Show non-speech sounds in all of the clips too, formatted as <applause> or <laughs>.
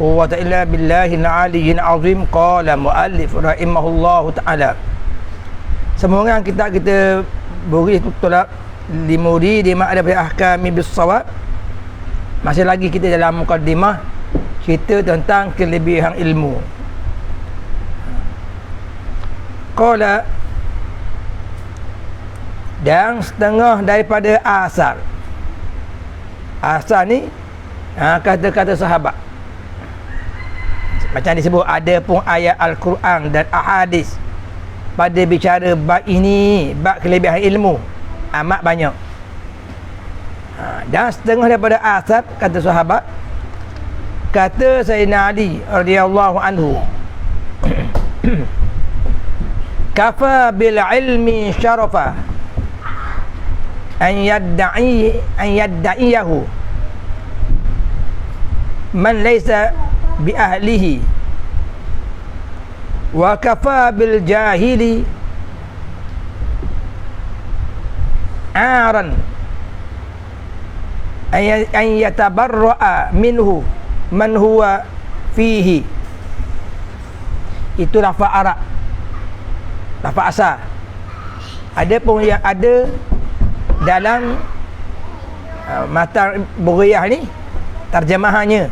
quwwata illa billahi aliyyil azim. Qala muallif rahimahullahu ta'ala. Semua kita kita beri tolak limuri di ma'ada bi ahkami bis masih lagi kita dalam mukadimah cerita tentang kelebihan ilmu. Qala dan setengah daripada asar. Asar ni ha, kata-kata sahabat macam disebut ada pun ayat Al-Quran dan ahadis. Pada bicara bab ini bab kelebihan ilmu amat banyak. Ha, dan setengah daripada asab kata sahabat kata Sayyidina Ali radhiyallahu anhu <clears throat> kafa bil ilmi syarafa an yadda'i an yadda'iyahu. Man laysa bi ahlihi wa kafa bil jahili aran an yatabarra'a minhu man huwa fihi. Itu lafaz Arab lafaz asal ada pun yang ada dalam uh, mata buriyah ni terjemahannya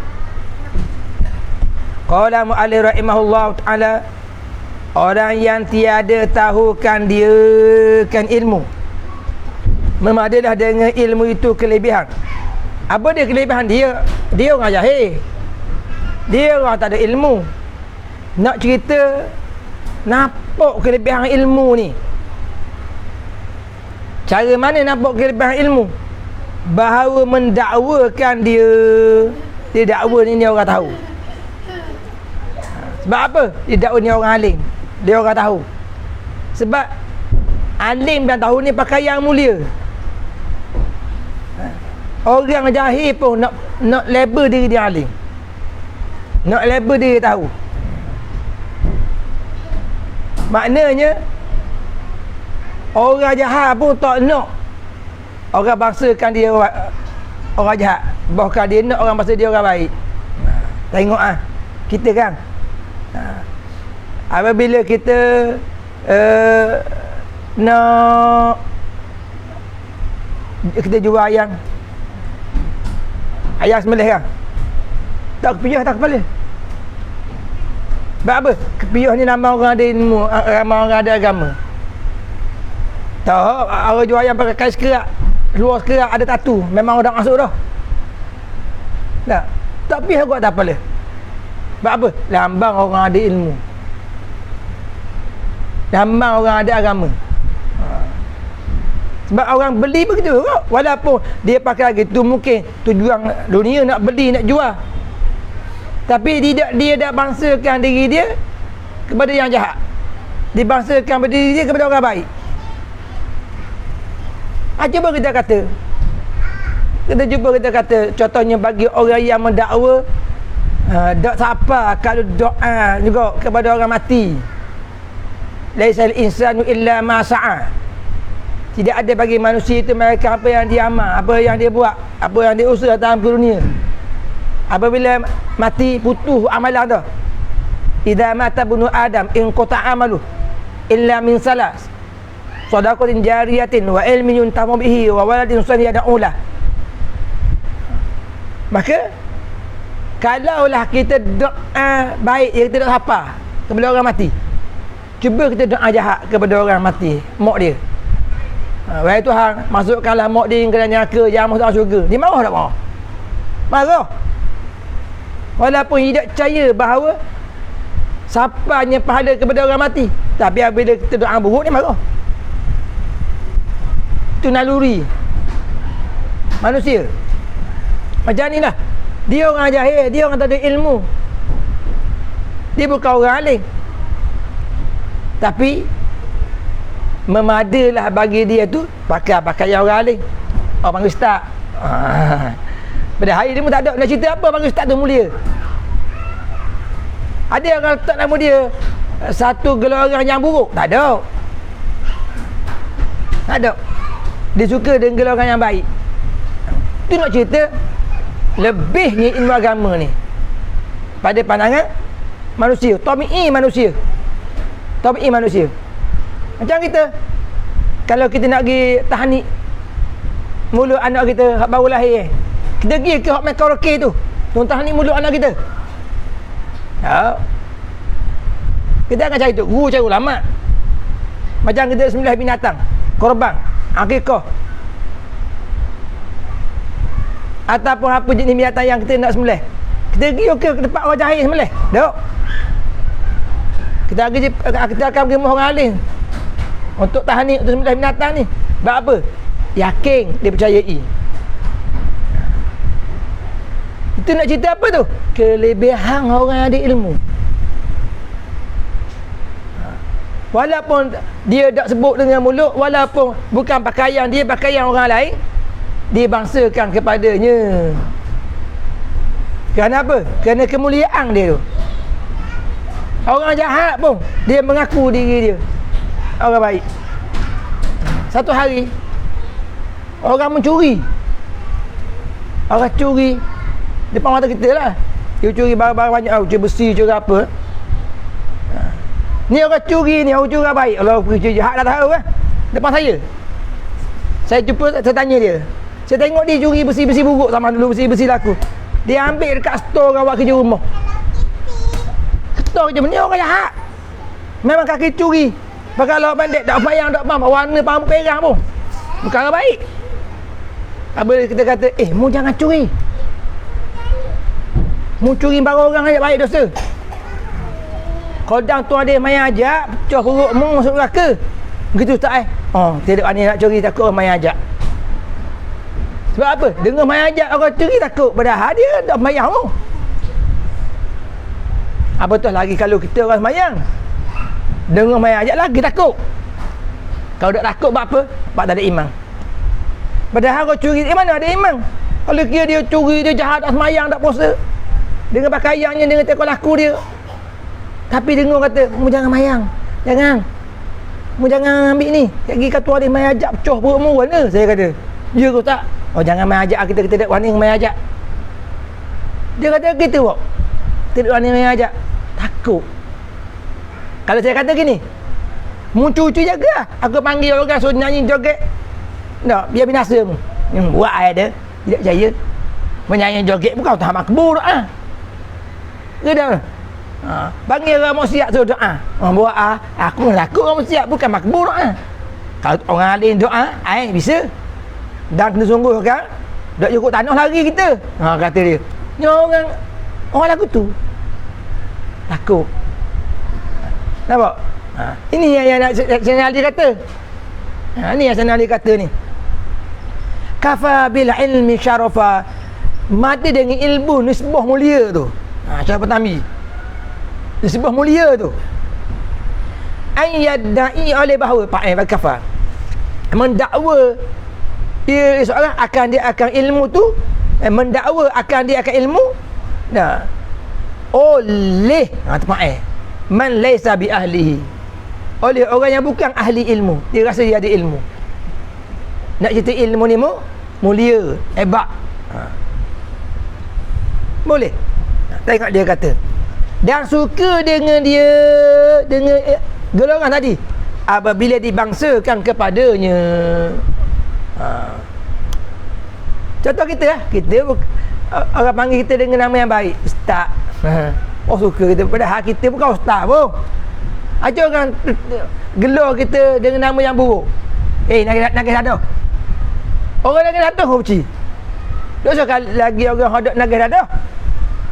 Qala mu'alif rahimahullah ta'ala Orang yang tiada tahukan dia kan ilmu. Memang adalah dengan ilmu itu kelebihan. Apa dia kelebihan? Dia? Dia orang jahil. Dia orang tak ada ilmu. Nak cerita Nampak kelebihan ilmu ni. Cara mana nampak kelebihan ilmu? Bahawa mendakwakan dia Dia dakwa ni, ni orang tahu sebab apa? Dia dakwa ni orang alim. Dia orang tahu. Sebab alim dan tahu ni pakai yang mulia. Orang jahil pun nak nak label diri dia alim. Nak label diri tahu. Maknanya orang jahat pun tak nak orang bangsakan dia orang, jahat. Bahkan dia nak orang bangsa dia orang baik. Tengok ah. Kita kan Ha. Apabila kita uh, nak kita jual ayam. Ayam sembelih kan tak kepiyah tak kepala. Sebab apa? kepiyah ni nama orang ada ilmu nama orang ada agama. Tak orang jual ayam pakai kais kerak luar kerak ada tatu. Memang orang masuk dah. Tak tak pihak buat tak kepala sebab apa? Lambang orang ada ilmu. Lambang orang ada agama. Sebab orang beli begitu kok. Walaupun dia pakai lagi tu mungkin tujuan dunia nak beli nak jual. Tapi dia dia dah bangsakan diri dia kepada yang jahat. Dibangsakan diri dia kepada orang baik. Ha, cuba kita kata. Kita cuba kita kata contohnya bagi orang yang mendakwa Ha, dok siapa kalau doa juga kepada orang mati. Laisal insanu illa ma sa'a. Tidak ada bagi manusia itu mereka apa yang dia amal, apa yang dia buat, apa yang dia usaha dalam dunia. Apabila mati putus amalan dah. Idza mata bunu Adam in qata amalu illa min salas. Sadaqatin jariyatin wa ilmin yuntamu bihi wa waladin salih yad'ulah. Maka Kalaulah kita doa baik dia kita doa apa kepada orang mati. Cuba kita doa jahat kepada orang mati, mak dia. Ha, wahai Tuhan, masukkanlah mak dia ke dalam neraka, jangan masuk syurga. Dia marah tak marah? Marah. Walaupun tidak percaya bahawa siapanya pahala kepada orang mati. Tapi apabila kita doa buruk ni marah. Itu naluri. Manusia. Macam ni lah. Dia orang jahil, dia orang tak ada ilmu. dia bukan orang alim tapi memadalah bagi dia tu pakai pakaian orang alim oh panggil ustaz. Ah. pada hari ni pun tak ada nak cerita apa panggil ustaz tu mulia. Ada orang letak nama dia satu geloran yang buruk. Tak ada. Tak ada. Dia suka dengan geloran yang baik. Tu nak cerita lebihnya ilmu agama ni. Pada pandangan manusia tabi'i manusia tabi'i manusia. Macam kita kalau kita nak pergi tahnik mulut anak kita hak baru lahir eh. kita pergi ke hak main karaoke tu tuan tahnik mulut anak kita. Ya kita akan cari tu. Guru cari ulama macam kita sembilan binatang korban akikah ataupun apa jenis binatang yang kita nak sembelih kita pergi okey ke tempat orang jahil sembelih dok kita pergi kita akan pergi mohon alim untuk tahan ni untuk sembelih binatang ni. Sebab apa? Yakin dia percayai. Itu nak cerita apa tu? Kelebihan orang yang ada ilmu. Walaupun dia tak sebut dengan mulut walaupun bukan pakaian dia pakaian orang lain dibangsakan kepadanya. Kerana apa? kerana kemuliaan dia tu orang jahat pun dia mengaku diri dia. Orang baik. Satu hari orang mencuri. Orang curi depan mata kita lah. Dia curi barang-barang banyak oh, curi besi curi apa. Ha. ni orang curi ni orang curi baik. Allah pergi jahat dah tahu kan? Depan saya. Saya jumpa saya tanya dia. Saya tengok dia curi besi-besi buruk sama dulu besi-besi laku. Dia ambil dekat store buat kerja rumah. Store kerja ni orang jahat. Memang kaki curi. Lawa pendek, tak payang, tak pam, warna pam perang pun. Bukan orang baik. Apa kita kata, eh, mu jangan curi. Mu curi barang orang aja baik dosa. Kodang tuan dia main ajak, pecah perut mu masuk neraka. Begitu tak eh? Oh, tidak ani nak curi takut orang main ajak. Sebab apa? Dengar main ajak orang curi takut. Padahal dia dah mayang tu. Apa tu lagi kalau kita orang semayang. Dengar main ajak lagi takut. Kalau tak takut buat apa? Sebab tak ada imam. Padahal orang curi, eh mana ada imam? Kalau kira dia curi, dia jahat, tak semayang, tak puasa. Dengan pakaiannya, dengan tekok laku dia. Tapi dengar kata, mu jangan mayang. Jangan. Mu jangan ambil ni. Lagi kata dia main ajak, pecah perut mu. Mana? Saya kata. Ya ke tak? Oh jangan main ajak kita kita tak wani main ajak. Dia kata gitu kok. Tidak wani main ajak. Takut. Kalau saya kata gini. Mu cucu jaga. Aku panggil orang suruh nyanyi joget. Tak, biar binasa mu. Yang buat ayah dia. Tidak percaya. Menyanyi joget bukan tak makbul ah. Ke dah. Ha, panggil orang maksiat suruh doa. Oh, buat ah. Aku laku orang maksiat bukan makbul ah. Kalau orang lain doa, ai bisa dan kena sungguh kan tak cukup tanah lari kita ha, kata dia ni orang orang lagu tu takut. Nampak? Ha, ini yang, yang Sayyidina Ali kata. Ha, ini yang Sayyidina Ali kata ni. Kafa bil ilmi syarafa. Mati dengan ilmu nisbah mulia tu. Ha, cara pertama nisbah mulia tu. Ayyadai oleh bahawa pak eh kafa. Mendakwa dia seorang akan dia akan ilmu tu eh, mendakwa akan dia akan ilmu nah. Oleh ha tempat eh man laisa bi ahlihi. Oleh orang yang bukan ahli ilmu. Dia rasa dia ada ilmu. Nak cerita ilmu ni mu mulia hebat. Ha. boleh. Tengok dia kata. Dan suka dengan dia dengan eh, golongan tadi. Apabila dibangsakan kepadanya. Ha. Contoh kita lah. Kita orang panggil kita dengan nama yang baik. Ustaz. <laughs> Oh suka kita. Padahal kita bukan ustaz pun. Ada orang gelar kita dengan nama yang buruk. Eh, nak nak dada. Orang nak dada kau benci. Dosa lagi orang hadap nak dada.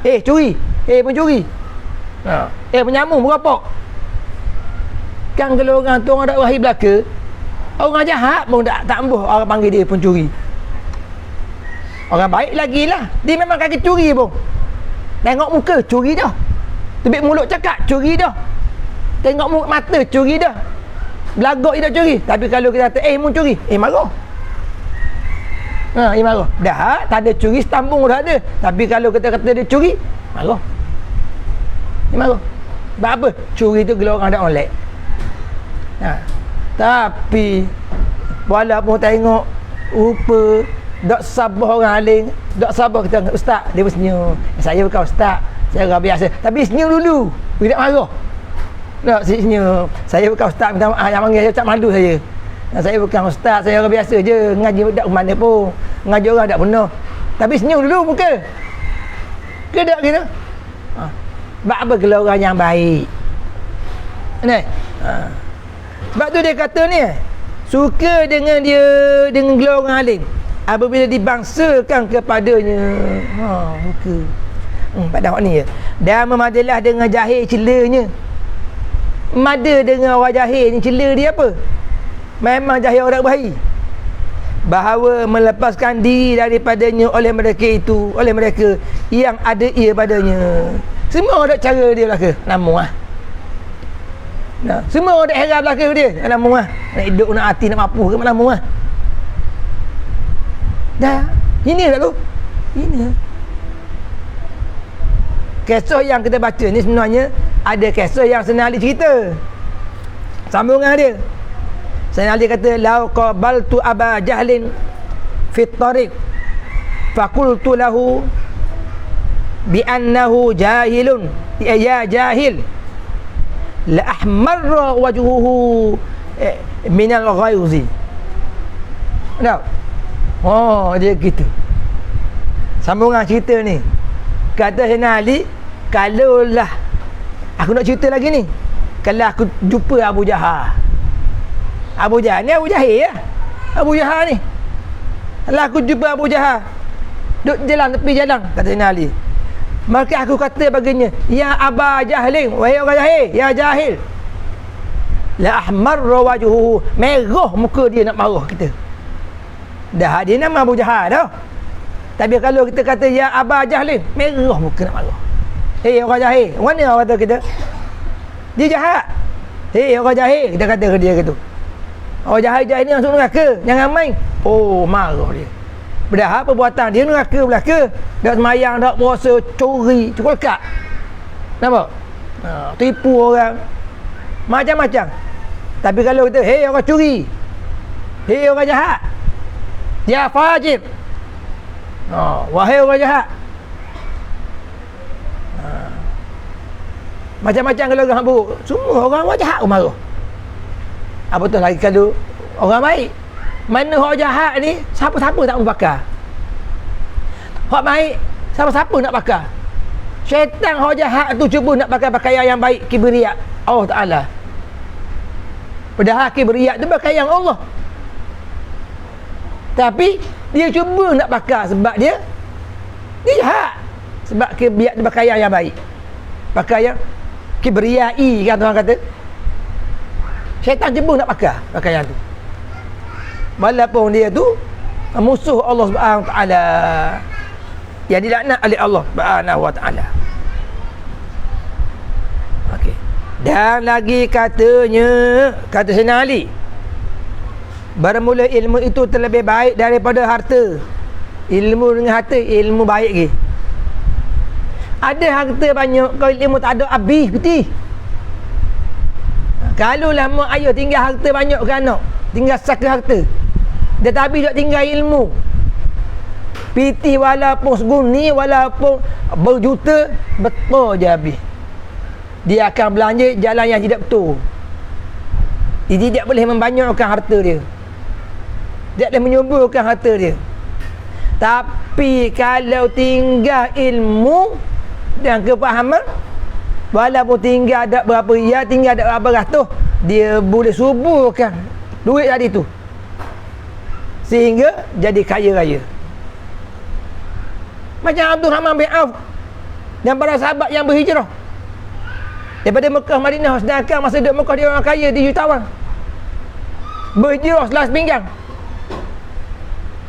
Eh, curi. Eh, pencuri. Ha. Eh, penyamung berapa? Kan kalau orang tu orang tak wahai belaka, Orang jahat pun tak, tak ambuh orang panggil dia pencuri. Orang baik lagi lah. Dia memang kaki curi pun. Tengok muka, curi dah. Tebik mulut cakap curi dah. Tengok mulut mata curi dah. Belagak dia curi. Tapi kalau kita kata eh mu curi, eh marah. Ha, eh marah. Dah, tak ada curi setambung dah ada. Tapi kalau kita kata dia curi, marah. Eh marah. Sebab apa? Curi tu gelar orang ada oleh. Ha. Tapi walaupun tengok rupa tak sabar orang aling, tak sabar kita ustaz, dia pun senyum. Saya bukan ustaz, saya orang biasa. Tapi senyum dulu. Tidak marah. Tak senyum. Saya bukan ustaz, minta maaf yang panggil saya tak malu saya. Saya bukan ustaz, saya orang biasa je. Ngaji tak mana pun. Ngaji orang tak benar. Tapi senyum dulu muka. Ke tak gitu? Ha. Sebab apa kalau orang yang baik? Ni. Ha. Sebab tu dia kata ni. Suka dengan dia dengan gelar alim apabila dibangsakan kepadanya. Ha muka. Hmm, pada awak ni ya. Dan memadalah dengan jahil celanya. Mada dengan orang jahil ni cela dia apa? Memang jahil orang baik bahawa melepaskan diri daripadanya oleh mereka itu oleh mereka yang ada ia padanya. Semua ada cara dia belaka. Namun ah. Nah, semua ada heran belaka dia. Namun ah. Nak hidup nak hati nak mampu ke mana ah Dah. Ini tu. Ini. Kisah yang kita baca ni sebenarnya ada kisah yang senang Ali cerita. Sambungan dia. Senang Ali kata lau qabaltu aba jahlin fi tariq faqultu lahu bi annahu jahilun ya jahil la ahmarra wajhuhu eh, min al-ghayzi. Nah, Oh dia gitu. Sambungan cerita ni. Kata Sayyidina Ali Kalaulah Aku nak cerita lagi ni Kalau aku jumpa Abu Jahal. Abu Jahal ni Abu Jahil ya? Abu Jahal ni. Kalau aku jumpa Abu Jahal Duduk jalan tepi jalan Kata Sayyidina Ali. Maka aku kata baginya Ya Aba Jahilin Wahai orang jahil Ya jahil. La ahmar rawajuhu Merah muka dia nak marah kita Dah dia nama Abu Jahal dah. Tapi kalau kita kata ya Aba Jahlin, merah muka nak marah. Hei orang jahil, mana orang kata kita? Dia jahat. Hei orang jahil, kita kata dia gitu. Orang jahil jahil ni masuk neraka, jangan main. Oh, marah dia. Padahal perbuatan dia neraka belaka. Dak semayang, dak puasa, curi, cukup kak. Nampak? Ha, tipu orang. Macam-macam. Tapi kalau kita, hei orang curi. Hei orang jahat. Ya fajir. Oh, wahai orang jahat. Ha. Macam-macam kalau orang buruk. Semua orang orang jahat pun marah. Apa tu lagi kalau orang baik. Mana orang jahat ni, siapa-siapa tak mau bakar. Orang baik, siapa-siapa nak bakar. Syaitan orang jahat tu cuba nak pakai pakaian yang baik kibriyak Allah Ta'ala. Padahal kibriyak tu pakaian Allah. Tapi dia cuba nak bakar sebab dia dia jahat. Sebab ke biar dia pakaian yang baik. Pakaian kibriyai kan orang kata. Syaitan cuba nak bakar pakaian tu. Walaupun dia tu musuh Allah Subhanahu Taala. Yang dilaknat oleh Allah Subhanahu Wa Taala. Okey. Dan lagi katanya kata Sayyidina Ali Bermula ilmu itu terlebih baik daripada harta. Ilmu dengan harta, ilmu baik lagi. Ada harta banyak, kalau ilmu tak ada, habis putih. Kalau lah mak ayah tinggal harta banyak ke anak, tinggal saka harta. Dia tak habis tinggal ilmu. Piti walaupun seguni, walaupun berjuta, betul je habis. Dia akan belanja jalan yang tidak betul. Dia tidak boleh membanyakkan harta dia. Dia boleh menyuburkan harta dia. Tapi kalau tinggal ilmu Dan kepahaman Walaupun tinggal ada berapa ya Tinggal ada berapa ratus Dia boleh suburkan Duit tadi tu. Sehingga jadi kaya raya. Macam Abdul Rahman bin Auf Dan para sahabat yang berhijrah. Daripada Mekah Madinah Sedangkan masa duduk Mekah dia orang kaya Di jutawan. Berhijrah setelah sepinggang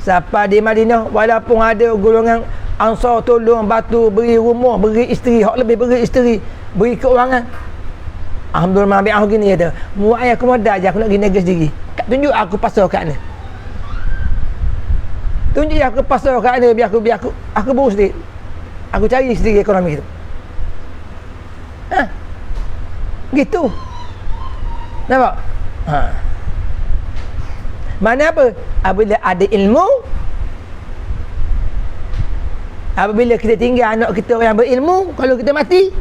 Siapa di Madinah walaupun ada golongan ansar tolong batu beri rumah beri isteri hak lebih beri isteri beri ke orang kan Alhamdulillah ambil aku gini kata mu ayah aku modal aku nak negeri sendiri. Tunjuk aku pasal kat mana. Tunjuk aku pasal kat mana biar aku biar aku aku burus sendiri. Aku cari sendiri ekonomi itu ha gitu. Nampak? Ha mana apa? Apabila ada ilmu apabila kita tinggal anak kita yang berilmu kalau kita mati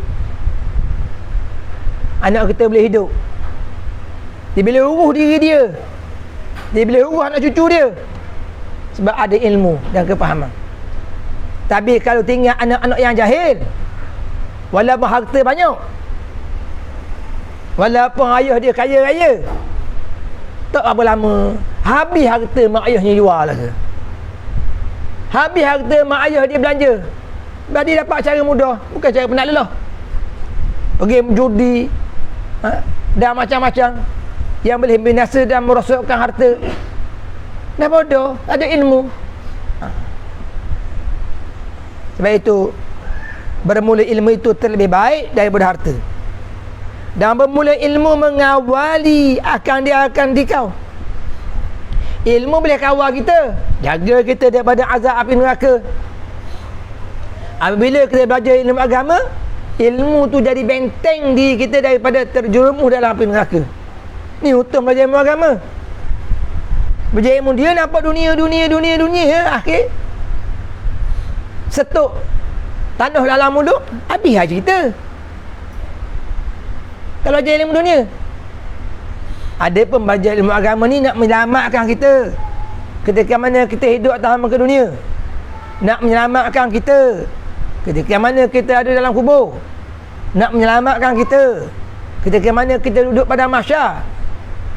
anak kita boleh hidup. Dia boleh uruh diri dia. Dia boleh uruh anak cucu dia sebab ada ilmu dan kepahaman tapi kalau tinggal anak-anak yang jahil walaupun harta banyak walaupun ayah dia kaya raya tak apa lama habis harta mak ayahnya jual lah ke habis harta mak ayah dia belanja. Dia dapat cara mudah bukan cara penat lelah pergi judi ha? dan macam-macam. Yang boleh binasa dan merosakkan harta. Dah bodoh ada ilmu. Ha. sebab itu bermula ilmu itu terlebih baik daripada harta dan bermula ilmu mengawali akan dia akan dikau. Ilmu boleh kawal kita jaga kita daripada azab api neraka. Apabila kita belajar ilmu agama ilmu tu jadi benteng di kita daripada terjerumus dalam api neraka. Ni hukum belajar ilmu agama. Belajar ilmu dia nampak dunia dunia dunia dunia ya, akhir. Setuk. Tanah dalam mulut habis aja kita kalau belajar ilmu dunia. Ada pun belajar ilmu agama ni nak menyelamatkan kita. Ketika mana kita hidup atas muka dunia. Nak menyelamatkan kita. Ketika mana kita ada dalam kubur. Nak menyelamatkan kita. Ketika mana kita duduk pada masyar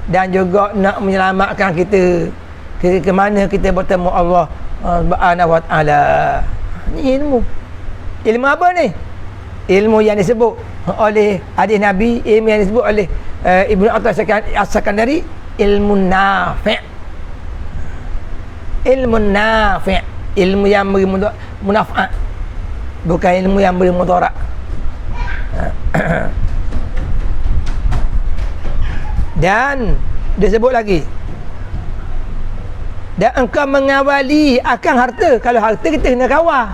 dan juga nak menyelamatkan kita. Ketika mana kita bertemu Allah Subhanahu wa taala. Ni ilmu. Ilmu apa ni? Ilmu yang disebut oleh hadis nabi ilmu yang disebut oleh uh, Ibnu Atas asalkan dari ilmu nafi' ilmu nafi' ilmu yang beri munafa'at bukan ilmu yang beri mudarat. <coughs> Dan disebut lagi. Dan engkau mengawali akan harta. Kalau harta kita kena kawal.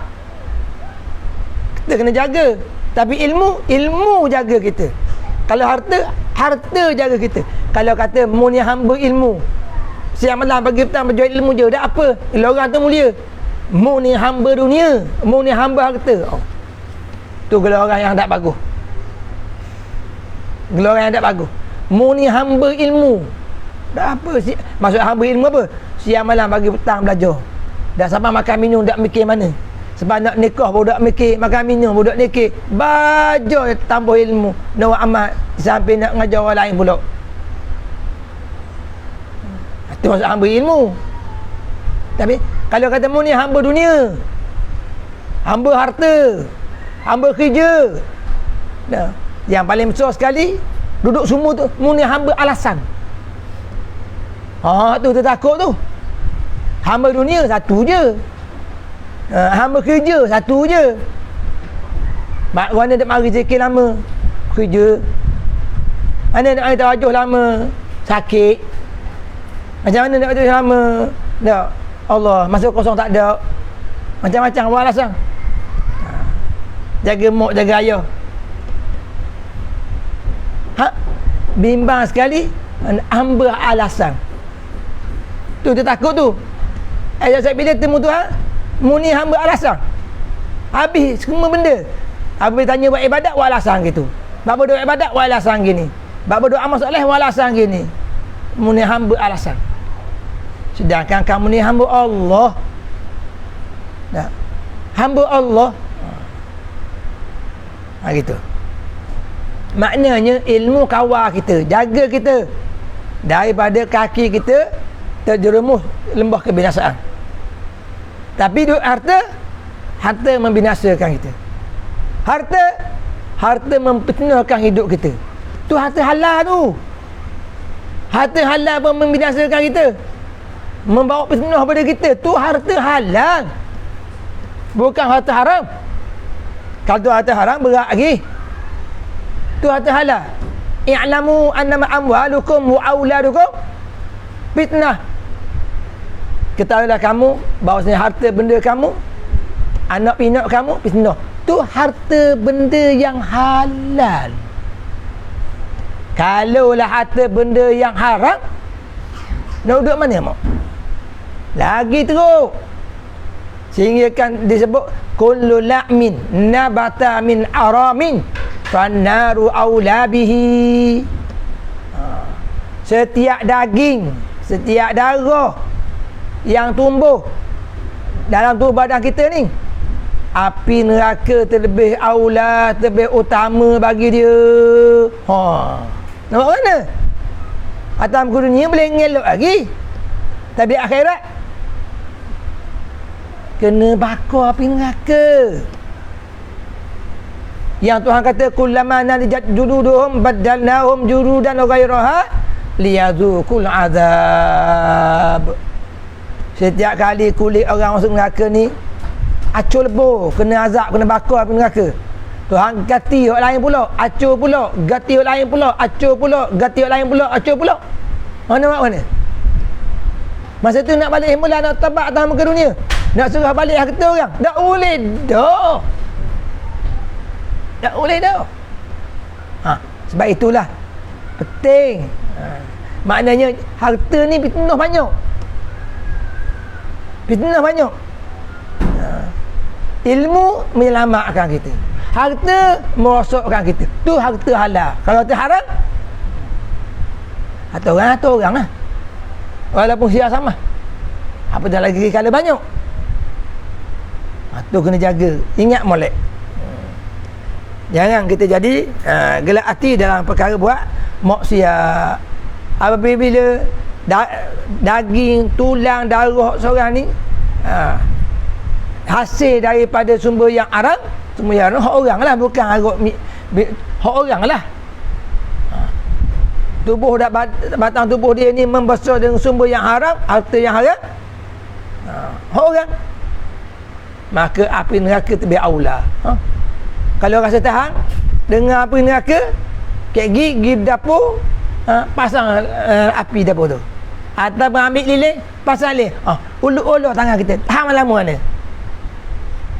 Kita kena jaga tapi ilmu ilmu jaga kita. Kalau harta harta jaga kita. Kalau kata mu ni hamba ilmu. Siang malam bagi petang berjual ilmu je. Dah apa? Ila orang tu mulia. Mu ni hamba dunia. Mu ni hamba harta. Oh. tu gelar orang yang tak bagus. Gelar orang yang tak bagus. Mu ni hamba ilmu. Dah apa si maksud hamba ilmu apa? Siang malam bagi petang belajar. Dah sampai makan minum tak mikir mana sebab nak nikah budak mikir makan minum budak nikir baju tambah ilmu. Nak amat sampai nak ngajar orang lain pula. Itu maksud hamba ilmu. Tapi kalau kata mu ni hamba dunia hamba harta hamba kerja. Nah, yang paling besar sekali duduk semua tu mu ni hamba alasan. Ha tu tu takut tu. Hamba dunia satu je uh, hamba kerja satu je mak mana nak mari zikir lama. Kerja. Mana nak mari tawajuh lama? Sakit. Macam mana nak tawajuh lama? Tak. Allah masa kosong tak ada. Macam-macam apa alasan. Ha. jaga mak jaga ayah. Ha. Bimbang sekali hamba alasan. Tu dia takut tu. Eh saya bila temu tu Muni hamba alasan. Habis semua benda. Habis tanya buat ibadat Buat alasan gitu. Bapa doa ibadat Buat alasan gini. Bapa doa amal soleh Buat alasan gini. Muni hamba alasan. Sedangkan kamu ni hamba Allah. Nah, Hamba Allah. Ha, gitu. Maknanya ilmu kawal kita Jaga kita. Daripada kaki kita Terjerumus lembah kebinasaan tapi duit harta harta membinasakan kita. Harta harta mempertenuhkan hidup kita. Tu harta halal tu. Harta halal pun membinasakan kita. Membawa penuh pada kita. Tu harta halal. Bukan harta haram. Kalau tu harta haram berat lagi. tu harta halal i'lamu annama amwalukum wa auladukum fitnah ketahuilah kamu bahawasanya harta benda kamu anak pinak kamu fitnah tu harta benda yang halal. Kalaulah harta benda yang haram nak duduk mana mak? Lagi teruk. Sehingga kan disebut kullu la'min nabata min aramin fannaru awla bihi. Ha. setiap daging setiap darah yang tumbuh dalam tubuh badan kita ni. Api neraka terlebih aula terlebih utama bagi dia. Ha. Nampak mana? Atas muka dunia boleh ngelok lagi. Tapi akhirat kena bakar api neraka. Yang Tuhan kata kullama nalijat juluduhum badalnahum juludan ghairaha liyadzuqul azab setiap kali kulit orang masuk neraka ni acur lebur. Kena azab kena bakar api neraka. Tuhan ganti orang lain pula acur pula ganti orang lain pula acur pula ganti orang lain pula acur pula. Mana mana? Masa tu nak balik himpunan nak tabak atas muka dunia. Nak suruh balik harta orang. Tak boleh dah. Tak boleh dah. Ha, sebab itulah penting. Ha, maknanya harta ni fitnah banyak fitnah banyak. Ha, ilmu menyelamatkan kita. Harta merosokkan kita. Tu harta halal. Kalau harta haram atau orang atau orang lah. Walaupun siap sama. Apa dah lagi kala banyak? Ha, tu kena jaga. Ingat molek. Jangan kita jadi uh, gelak hati dalam perkara buat maksiat. Apabila da, daging tulang darah seorang ni uh, hasil daripada sumber yang haram sumber yang hak orang lah bukan arut hak orang lah ha. tubuh dah batang tubuh dia ni membesar dengan sumber yang haram harta yang haram ha. orang maka api neraka lebih aula ha? kalau rasa tahan dengan api neraka kek gi gi dapur ha? pasang uh, api dapur tu atau ambil lilin pasang lilin. Ha? ulur-ulur tangan kita. Tahan lama mana?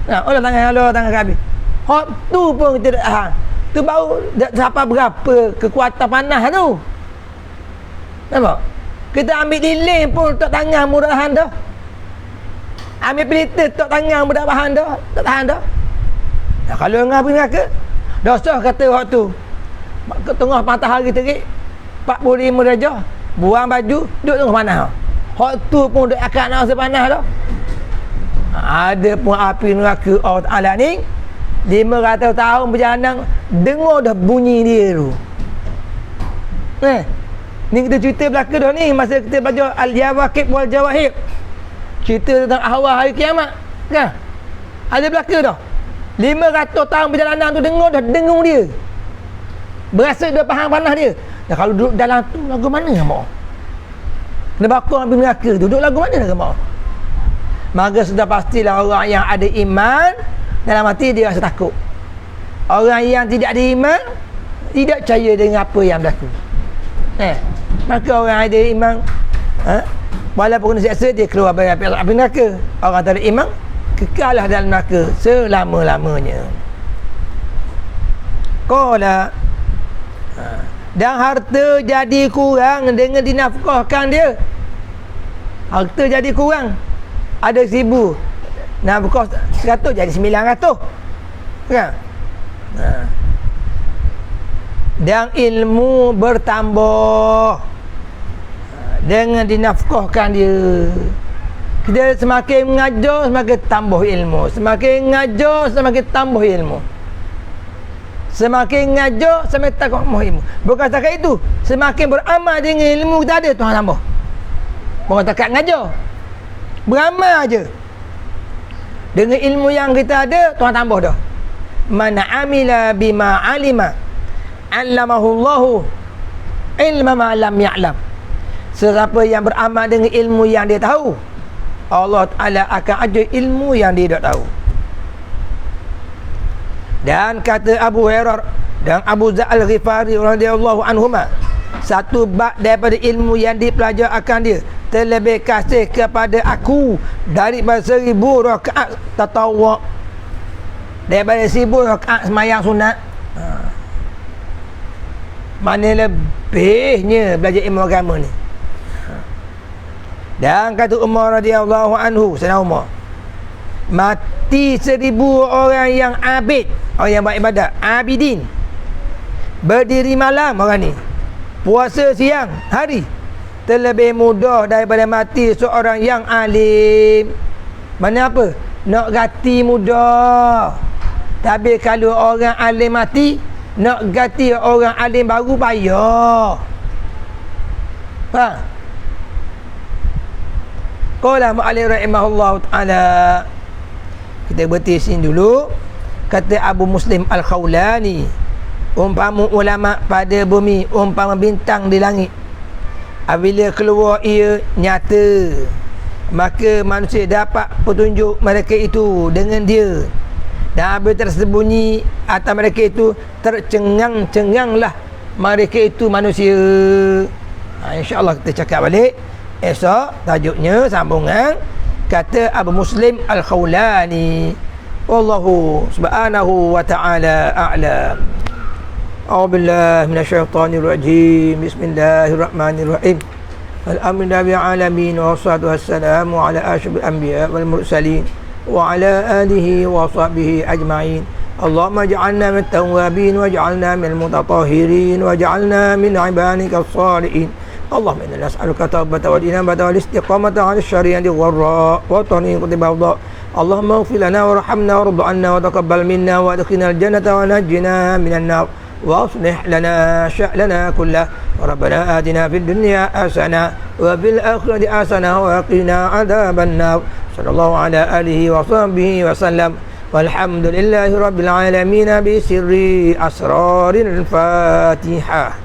Ha, ulur tangan ulur tangan ke habis. Hot tu pun kita tak tahan tu baru siapa berapa kekuatan panas tu. Nampak? Kita ambil lilin pun tak tangan mudah tahan dah. Ambil pelita tak tangan budak bahan dah. Tak tahan dah. Nah, kalau ngah pergi neraka dosa kata waktu. Tengah matahari terik 45 darjah buang baju duduk tengah panas hak tu pun duduk akak nak rasa panas dah ada pun api neraka Allah Ta'ala ni 500 tahun perjalanan dengar dah bunyi dia tu. Eh ni kita cerita belakang dah ni masa kita belajar Al-Jawakib wal-Jawahib cerita tentang ahwal hari kiamat kan? Ada belaka dah. 500 tahun perjalanan tu dengar dah dengung dia. Berasa dia faham panah dia dan kalau duduk dalam tu lagu mana mak kena bakar ambil neraka tu duduk lagu mana mak maka sudah pastilah orang yang ada iman dalam hati dia rasa takut. Orang yang tidak ada iman tidak percaya dengan apa yang berlaku. Eh maka orang ada iman ha? walaupun kena seksa dia keluar dari api, api neraka orang tak ada iman kekallah dalam neraka selama-lamanya. Kola ha. Dan harta jadi kurang dengan dinafkahkan dia. Harta jadi kurang. Ada seribu. Nafkah seratus jadi sembilan ratus. Kan? Ha. dan ilmu bertambah. Dengan dinafkahkan dia. Kita semakin mengajar semakin tambah ilmu. Semakin mengajar semakin tambah ilmu semakin mengajar semakin tambah ilmu. Bukan setakat itu semakin beramal dengan ilmu kita ada Tuhan tambah bukan setakat mengajar beramal aja dengan ilmu yang kita ada Tuhan tambah dah. Man amila bima alima allamahu Allahu ilma ma lam ya'lam. Sesiapa yang beramal dengan ilmu yang dia tahu Allah Ta'ala akan ajar ilmu yang dia tak tahu Dan kata Abu Hurairah dan Abu Zar Al-Ghifari radhiyallahu anhuma satu bab daripada ilmu yang dipelajarkan dia terlebih kasih kepada aku daripada seribu rakaat tatawuk daripada seribu rakaat semayang sunat ha. mana lebihnya belajar ilmu agama ni ha. dan kata Umar radhiyallahu anhu sana Umar mati seribu orang yang abid. Orang yang buat ibadat. Abidin. Berdiri malam orang ni. Puasa siang hari. Terlebih mudah daripada mati seorang yang alim. Mana apa? Nak ganti mudah. Tapi kalau orang alim mati nak ganti orang alim baru payah faham? Qala mu'allim rahimahullah ta'ala kita berhenti sini dulu. Kata Abu Muslim Al-Khawlani umpama ulama pada bumi umpama bintang di langit apabila keluar ia nyata maka manusia dapat petunjuk mereka itu dengan dia. Dan apabila tersembunyi atas mereka itu tercengang-cenganglah mereka itu manusia. Ha, insyaAllah kita cakap balik. Esok tajuknya sambungan kata Abu Muslim Al-Khawlani Wallahu subhanahu wa ta'ala a'lam أعوذ بالله من الشيطان الرجيم بسم الله الرحمن الرحيم الأمر لله العالمين والصلاة والسلام على أشرف الأنبياء والمرسلين وعلى آله وصحبه أجمعين اللهم اجعلنا من التوابين واجعلنا من المتطهرين واجعلنا من عبادك الصالحين اللهم إنا نسألك توبة والإنابة والاستقامة على الشريعة والراء وطريق البغضاء اللهم اغفر لنا وارحمنا وارض عنا وتقبل منا وادخلنا الجنة ونجنا من النار. واصلح لنا شأننا كله. ربنا آتنا في الدنيا حسنة وفي الآخرة حسنة وقنا عذاب النار. صلى الله على آله وصحبه وسلم. والحمد لله رب العالمين بسر أسرار الفاتحة.